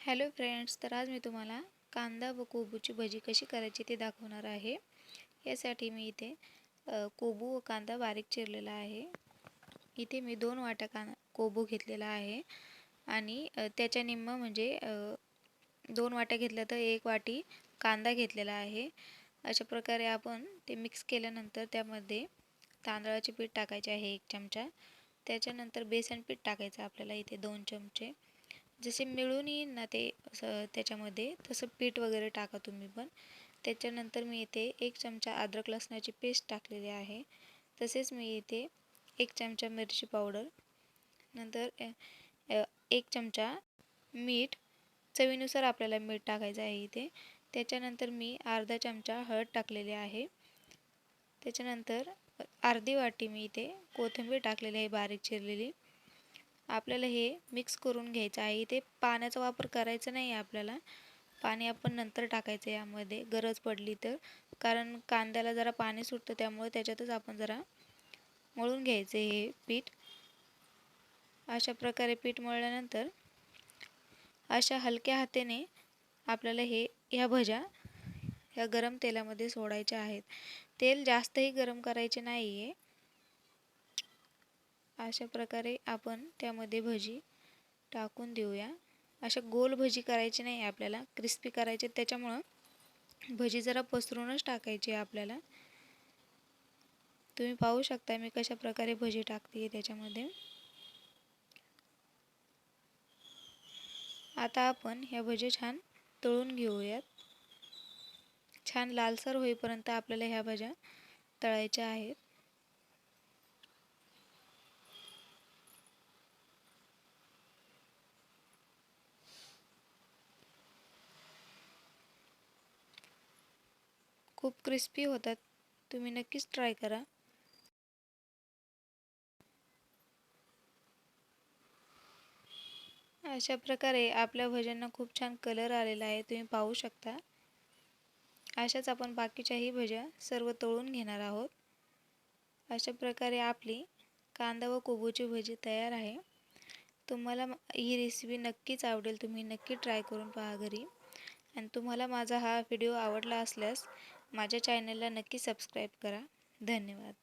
Hello friends तर आज मी तुम्हाला कांदा व कोबूची भजी कशी करायची ते दाखवणार आहे. यासाठी मी इथे कोबू व कांदा बारीक चिरलेला आहे. इथे मी दोन वाट्या कां कोबू घेतलेला आहे. आणि त्याच्या निम्म म्हणजे दोन वाट्या घेतल्या तर एक वाटी कांदा घेतलेला आहे. अशा प्रकारे आपण ते मिक्स केल्यानंतर त्यामध्ये तांदळाचे पीठ टाकायचे आहे एक चमचा. त्याच्यानंतर बेसन पीठ टाकायचं आपल्याला इथे दोन चमचे. जसे मिळून येईल ना ते असं त्याच्यामध्ये तसं पीठ वगैरे टाका तुम्ही पण. त्याच्यानंतर मी इथे एक चमचा अद्रक लसणाची पेस्ट टाकलेली आहे. तसेच मी इथे एक चमचा मिरची पावडर. नंतर एक चमचा मीठ. चवीनुसार आपल्याला मीठ टाकायचं आहे इथे. त्याच्यानंतर मी अर्धा चमचा हळद टाकलेली आहे. त्याच्यानंतर अर्धी वाटी मी इथे कोथिंबीर टाकलेली आहे बारीक चिरलेली. आपल्याला हे मिक्स करून घ्यायचं आहे. इथे पाण्याचा वापर करायचा नाही आहे आपल्याला. पाणी आपण नंतर टाकायचं यामध्ये. गरज पडली तर. कारण कांद्याला जरा पाणी सुटतं त्यामुळे त्याच्यातच आपण जरा मळून घ्यायचं हे पीठ. अशा प्रकारे पीठ मळल्यानंतर अशा हलक्या हाताने आपल्याला हे ह्या भज्या ह्या गरम तेलामध्ये सोडायच्या आहेत. तेल जास्तही गरम करायचे नाही आहे अशा प्रकारे आपण त्यामध्ये भजी टाकून देऊया. अशा गोल भजी करायची नाही आपल्याला क्रिस्पी करायचे. त्याच्यामुळं भजी जरा पसरूनच टाकायची आपल्याला. तुम्ही पाहू शकता मी कशा प्रकारे भजी टाकते त्याच्यामध्ये. आता आपण ह्या भजी छान तळून घेऊयात. छान लालसर होईपर्यंत आपल्याला ह्या भज्या तळायच्या आहेत. खूप क्रिस्पी होतात. तुम्ही नक्कीच ट्राय करा. अशा प्रकारे आपल्या भज्यांना खूप छान कलर आलेला आहे. तुम्ही पाहू शकता. अशाच आपण बाकीच्याही भज्या सर्व तळून घेणार आहोत. अशा प्रकारे आपली कांदा व कोबूची भजी तयार आहे. तुम्हाला ही रेसिपी नक्कीच आवडेल. तुम्ही नक्की ट्राय करून पहा घरी. आणि तुम्हाला माझा हा व्हिडिओ आवडला असल्यास माझ्या चॅनलला नक्की सबस्क्राईब करा. धन्यवाद.